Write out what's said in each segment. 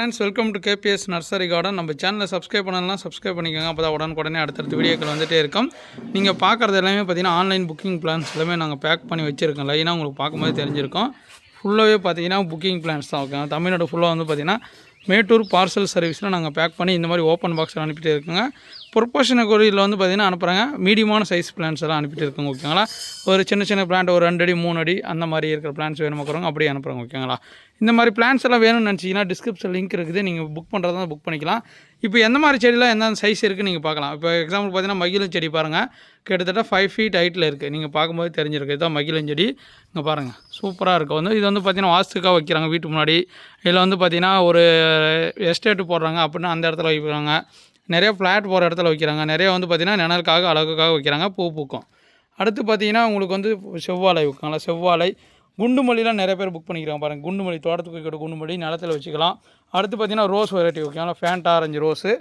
Friends welcome to KPS nursery garden நம்ம சேனலை subscribe பண்ணலாம் சப்ஸ்கிரைப் பண்ணிக்கோங்க. அப்போ தான் உடனுக்குடனே அடுத்தடுத்த வீடியோக்கள் வந்துகிட்டே இருக்கும். நீங்கள் பார்க்குறது எல்லாமே பார்த்தீங்கன்னா ஆன்லைன் புக்கிங் பிளான்ஸ் எல்லாமே நாங்கள் பேக் பண்ணி வச்சுருக்கோம். லைனாக உங்களுக்கு பார்க்கும்போது தெரிஞ்சிருக்கும். ஃபுல்லாகவே பார்த்தீங்கன்னா புக்கிங் பிளான்ஸ் தான் ஓகே தமிழ்நாடு ஃபுல்லாக வந்து பார்த்தீங்கன்னா மேட்டூர் பார்சல் சர்வீஸில் நாங்கள் பேக் பண்ணி இந்த மாதிரி ஓப்பன் பாக்ஸில் அனுப்பிட்டு இருக்கோங்க. ப்ரொபோஷனல் கொரியில் வந்து பார்த்திங்கன்னா அனுப்புகிறாங்க மீடியமான சைஸ் பிளான்ஸ் எல்லாம் அனுப்பிட்டு இருக்கோங்க ஓகேங்களா? ஒரு சின்ன சின்ன பிளான்ட் ஒரு ரெண்டு அடி மூணு அடி அந்த மாதிரி இருக்கிற பிளான்ஸ் வேணுமாக்குறவங்க இருக்கிறவங்க அப்படியே அனுப்புகிறாங்க ஓகேங்களா? இந்த மாதிரி பிளான்ஸ் எல்லாம் வேணும்னு நினச்சிங்கன்னா டிஸ்கிரிப்ஷன் லிங்க் இருக்குது. நீங்கள் புக் பண்ணுறதா புக் பண்ணிக்கலாம். இப்போ எந்த மாதிரி செடியெலாம் எந்தெந்த சைஸ் இருக்குன்னு நீங்கள் பார்க்கலாம். இப்போ எக்ஸாம்பிள் பார்த்தீங்கன்னா மகிழம் செடி பாருங்கள் கிட்டத்தட்ட ஃபைவ் ஃபீட் ஹைட்டில் இருக்குது நீங்கள் பார்க்கும்போது தெரிஞ்சிருக்கு. இதுதான் மகிழம் செடி. இங்கே பாருங்கள் சூப்பராக இருக்கும் வந்து இது வந்து பார்த்திங்கன்னா வாஸ்துக்காக வைக்கிறாங்க வீட்டு முன்னாடி. இதில் வந்து பார்த்திங்கன்னா ஒரு எஸ்டேட்டு போடுறாங்க. அப்படின்னா அந்த இடத்துல வைக்கிறாங்க. நிறைய ஃப்ளாட் போகிற இடத்துல வைக்கிறாங்க. நிறைய வந்து பார்த்திங்கன்னா நிழலுக்காக அழகுக்காக வைக்கிறாங்க. பூ பூக்கும். அடுத்து பார்த்தீங்கன்னா உங்களுக்கு வந்து செவ்வாழை வைக்காங்களா செவ்வாழை குண்டு மல்லிலாம் நிறைய பேர் புக் பண்ணிக்கிறாங்க பாருங்கள் குண்டு மல்லி தோட்டத்துக்கு வைக்கிற குண்டு மல்லி நிலத்தில் வச்சுக்கலாம். அடுத்து பார்த்தீங்கன்னா ரோஸ் வெரைட்டி வைக்கலாம் ஃபேண்ட் ஆரஞ்சு ரோஸு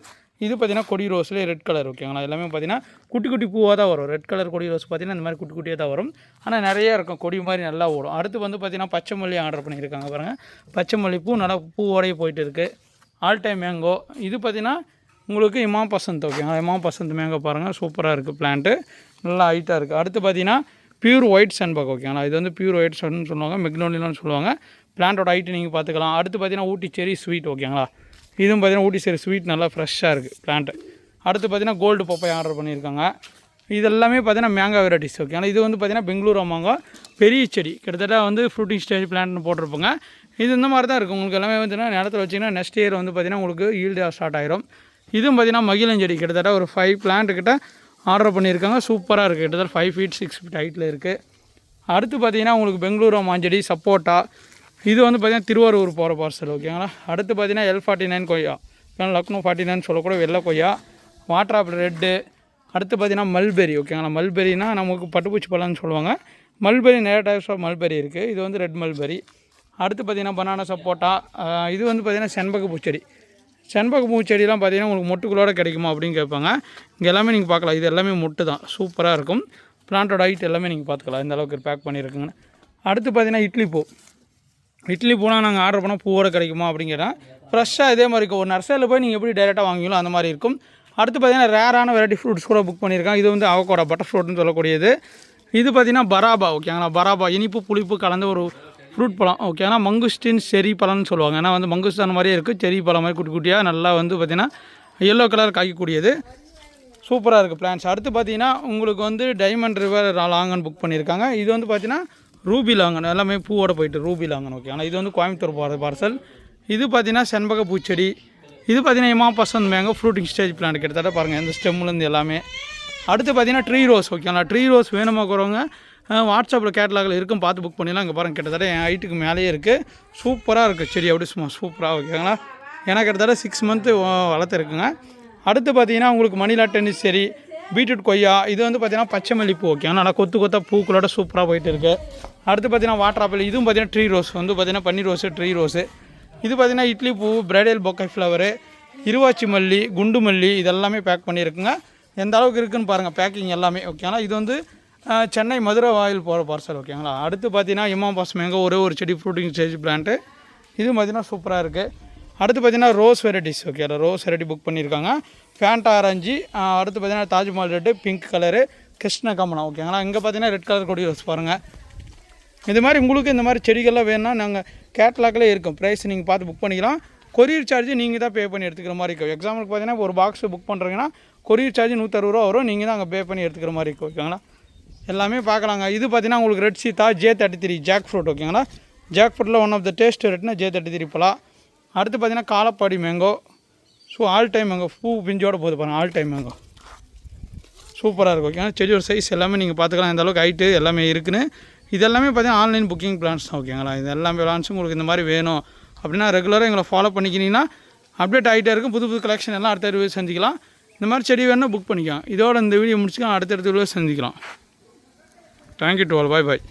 இது பார்த்தீங்கன்னா கொடி ரோஸ்லேயே ரெட் கலர் ஓகேங்களா எல்லாமே பார்த்தீங்கன்னா குட்டி குட்டி பூவாக தான் வரும். ரெட் கலர் கொடி ரோஸ் பார்த்தீங்கன்னா இந்த மாதிரி குட்டி குட்டியாக தான் வரும். ஆனால் நிறைய இருக்கும். கொடி மாதிரி நல்லா ஓடும். அடுத்து வந்து பார்த்தீங்கன்னா பச்சை மல்லி ஆர்டர் பண்ணியிருக்காங்க பாருங்கள் பச்சை மல்லி பூ நல்லா பூவோடையே போயிட்டு இருக்குது ஆல் டைம் மேங்கோ இது பார்த்தீங்கன்னா உங்களுக்கு இமாம் பசந்த் ஓகேங்களா இமாம் பசந்த் மேங்கோ பாருங்கள் சூப்பராக இருக்குது பிளான்ட்டு நல்லா ஹைட்டாக இருக்குது அடுத்து பார்த்தீங்கன்னா பியூர் ஒயிட் சன்பாக் ஓகேங்களா இது வந்து பியூர் ஒயிட் சன்னு சொல்லுவாங்க மெக்னோலியன்னு சொல்லுவாங்க. பிளான்ட்டோட ஹைட்டு நீங்கள் பார்த்துக்கலாம் அடுத்து பார்த்தீங்கன்னா ஊட்டி செரி ஸ்வீட் ஓகேங்களா இதுவும் பார்த்தீங்கன்னா ஊட்டி செரி ஸ்வீட் நல்லா ஃப்ரெஷ்ஷாக இருக்குது பிளான்ட்டு அடுத்து பார்த்தீங்கன்னா கோல்டு பப்பாய் ஆர்டர் பண்ணியிருக்காங்க. இது எல்லாமே பார்த்தீங்கன்னா மேங்கா வெரைட்டிஸ் ஓகேங்களா இது வந்து பார்த்தீங்கன்னா பெங்களூர் மாங்கா பெரிய செடி. கிட்டத்தட்ட வந்து ஃப்ரூட்டிங் ஸ்டேஜ் பிளான்ட்னு போட்டிருப்போங்க. இது இந்த மாதிரி தான் இருக்கும் உங்களுக்கு எல்லாமே வந்துன்னா நிலத்தில் வச்சிங்கன்னா நெக்ஸ்ட் இயர் வந்து பார்த்தீங்கன்னா உங்களுக்கு ஈல்டு ஸ்டார்ட் ஆயிரும். இதுவும் பார்த்திங்கன்னா மகிழஞ்செடி கிட்டத்தட்ட ஒரு ஃபைவ் பிளான்ட் கிட்ட ஆர்டர் பண்ணியிருக்காங்க. சூப்பராக இருக்குது கிட்டத்தட்ட ஃபைவ் ஃபீட் சிக்ஸ் ஃபீட் ஹைட்டில் இருக்குது அடுத்து பார்த்தீங்கன்னா உங்களுக்கு பெங்களூரு மாஞ்செடி சப்போட்டா. இது வந்து பார்த்திங்கன்னா திருவாரூர் போகிற பார்சல் ஓகேங்களா அடுத்து பார்த்தீங்கன்னா எல் ஃபார்ட்டி நைன் கொய்யா. ஏன்னா லக்னோ ஃபார்ட்டி நைன் சொல்லக்கூட வெள்ளை கொய்யா. வாட்டர் ஆப்பிள் ரெட்டு அடுத்து பார்த்தீங்கன்னா மல்பெரி ஓகேங்களா மல்பெரினா நமக்கு பட்டுப்பூச்சி பழம்னு சொல்லுவாங்க. மல்பெரி நிறைய டைப்ஸ் ஆஃப் மல்பெரி இருக்குது இது வந்து ரெட் மல்பெரி அடுத்து பார்த்தீங்கன்னா பனானா சப்போட்டா. இது வந்து பார்த்தீங்கன்னா செண்பக பூச்செடி செண்பகப்பூ பூச்செடிலாம் பார்த்தீங்கன்னா உங்களுக்கு மொட்டுகளோட கிடைக்குமா அப்படின்னு கேட்பாங்க. இங்கே எல்லாமே நீங்கள் பார்க்கலாம். இது எல்லாமே மொட்டு தான். சூப்பராக இருக்கும். பிளான்ட்டோட ஹைட் எல்லாமே நீங்கள் பார்த்துக்கலாம். இந்த அளவுக்கு பேக் பண்ணியிருக்குங்க. அடுத்து பார்த்தீங்கன்னா இட்லி பூ. இட்லி பூலாம் நாங்கள் ஆர்டர் பண்ணால் பூவோட கிடைக்குமா அப்படிங்கிறேன் ஃப்ரெஷ்ஷாக இதே மாதிரி இருக்கும். ஒரு நர்சரியில் போய் நீங்கள் எப்படி டைரெக்டாக வாங்குவீங்களோ அந்த மாதிரி இருக்கும். அடுத்து பார்த்தீங்கன்னா ரேரான வெரைட்டி ஃப்ரூட்ஸ் கூட புக் பண்ணியிருக்காங்க. இது வந்து அவக்கோட பட்டர் ஃப்ரூட்னு சொல்லக்கூடியது. இது பார்த்தீங்கன்னா பராபா ஓகேங்களா பராபா இனிப்பு புளிப்பு கலந்த ஒரு ஃப்ரூட் பழம் ஓகேனா மங்குஸ்டின் செரி பழம்னு சொல்லுவாங்க. ஏன்னா வந்து மங்குஸ்தான் மாதிரியே இருக்குது செரி பழம் மாதிரி குட்டி குட்டியாக நல்லா வந்து பார்த்திங்கன்னா எல்லோ கலர் காய்க்கக்கூடியது. சூப்பராக இருக்குது பிளான்ஸ் அடுத்து பார்த்தீங்கன்னா உங்களுக்கு வந்து டைமண்ட் ரிவர் லாங்கன் புக் பண்ணியிருக்காங்க இது வந்து பார்த்தீங்கன்னா ரூபி லாங்கன் எல்லாமே பூவோட போயிட்டு ரூபி லாங்கன் ஓகே ஆனால் இது வந்து கோயம்புத்தூர் போகிற பார்சல் இது பார்த்தீங்கன்னா செண்பக பூச்செடி. இது பார்த்தீங்கன்னா Imam Pasand mango fruiting stage plant கிட்டத்தட்ட பாருங்கள் இந்த ஸ்டெம்லேருந்து எல்லாமே. அடுத்து பார்த்தீங்கன்னா ட்ரீ ரோஸ் ஓகேங்களா ட்ரீ ரோஸ் வேணுமா வாட்ஸ்அப்பில் கேட்லாகில் இருக்கும் பார்த்து புக் பண்ணிடலாம். இங்கே பாருங்கள் கிட்டத்தட்ட என் ஹைட்டுக்கு மேலேயே இருக்குது சூப்பராக இருக்குது செடி அப்படி சும்மா சூப்பராக ஓகேங்களா எனக்கு கிட்டத்தட்ட சிக்ஸ் மந்த்து வளர்த்துருக்குங்க அடுத்து பார்த்தீங்கன்னா உங்களுக்கு மணிலா டென்னிஸ் சரி பீட்ரூட் கொய்யா இது வந்து பார்த்தீங்கன்னா பச்சை மல்லிப்பூ ஓகே நல்லா கொத்து கொத்தா பூக்களோட சூப்பராக போயிட்டு இருக்குது அடுத்து பார்த்தீங்கன்னா வாட்டர் ஆப்பிள் இதுவும் பார்த்தீங்கன்னா ட்ரீ ரோஸ் வந்து பார்த்தீங்கன்னா பன்னீர் ரோஸு ட்ரீ ரோஸு இது பார்த்தீங்கன்னா இட்லி பூ பிரைடல் பொக்கை ஃப்ளவரு இருவாச்சி மல்லி குண்டு மல்லி இதெல்லாமே பேக் பண்ணியிருக்குங்க. எந்த அளவுக்கு இருக்குன்னு பாருங்கள் பேக்கிங் எல்லாமே ஓகேங்களா இது வந்து சென்னை மதுரை வாயில் போகிற பார்சல் ஓகேங்களா அடுத்து பார்த்தீங்கன்னா இமாம் பாஸ் மேங்கோ ஒரே ஒரு செடி ஃப்ரூட்டிங் ஸ்டேஜ் பிளான்ட்டு இது பார்த்தீங்கன்னா சூப்பராக இருக்குது அடுத்து பார்த்தீங்கன்னா rose varieties okay rose variety book பண்ணியிருக்காங்க ஃபேண்டா ஆரஞ்சு அடுத்து பார்த்தீங்கன்னா Taj Mahal red pink colour Krishna Kamalam ஓகேங்களா இங்கே பார்த்தீங்கன்னா ரெட் கலர் கொடி ரோஸ் பாருங்கள் இது மாதிரி உங்களுக்கு இந்த மாதிரி செடிகள்லாம் வேணும்னா நாங்கள் கேட்லாக்ல இருக்கும். ப்ரைஸ் நீங்கள் பார்த்து புக் பண்ணிக்கலாம். கொரியர் சார்ஜ் நீங்கள் தான் பே பண்ணி எடுத்துக்கிற மாதிரி இருக்கும். எக்ஸாம்பிளுக்கு பார்த்தீங்கன்னா ஒரு பாக்ஸ் புக் பண்ணுறீங்கன்னா கொரியர் சார்ஜ் நூற்றறுபது ரூபா வரும். நீங்கள் தான் அங்கே பே பண்ணி எடுத்துக்கிற மாதிரி இருக்கும் ஓகேங்களா எல்லாமே பார்க்கலாங்க. இது பார்த்தீங்கன்னா உங்களுக்கு red Seetha J thirty three jack fruit ஓகேங்களா ஜாக் ஃப்ரூட்டில் ஒன் ஆஃப் த டேஸ்ட் ரெட்னா ஜே தேர்ட்டி த்ரீ பலா. அடுத்து பார்த்தீங்கன்னா Kalapadi mango so all time mango பூ பிஞ்சோட போகுது பாருங்கள் ஆல் டைம் மேங்கோ சூப்பராக இருக்கும் ஓகேங்களா செடியோட சைஸ் எல்லாமே நீங்கள் பார்த்துக்கலாம். இந்த அளவுக்கு ஹைட்டு எல்லாமே இருக்குன்னு. இது எல்லாமே பார்த்தீங்கன்னா ஆன்லைன் புக்கிங் பிளான்ஸ் தான் ஓகேங்களா இது எல்லாமே பிளான்ஸும் உங்களுக்கு இந்த மாதிரி வேணும். அப்படின்னா ரெகுலராக எங்களை ஃபாலோ பண்ணிக்கினீங்கன்னா அப்டேட் ஆகிட்டே இருக்கும். புது புது கலெக்ஷன் எல்லாம் அடுத்த வீடியோ செஞ்சுக்கலாம் இந்த மாதிரி செடி வேணும்னா புக் பண்ணிக்கலாம். இதோட இந்த வீடியோ முடிச்சுக்கலாம். அடுத்தடுத்த வீடியோ செஞ்சுக்கலாம் thank you to all bye bye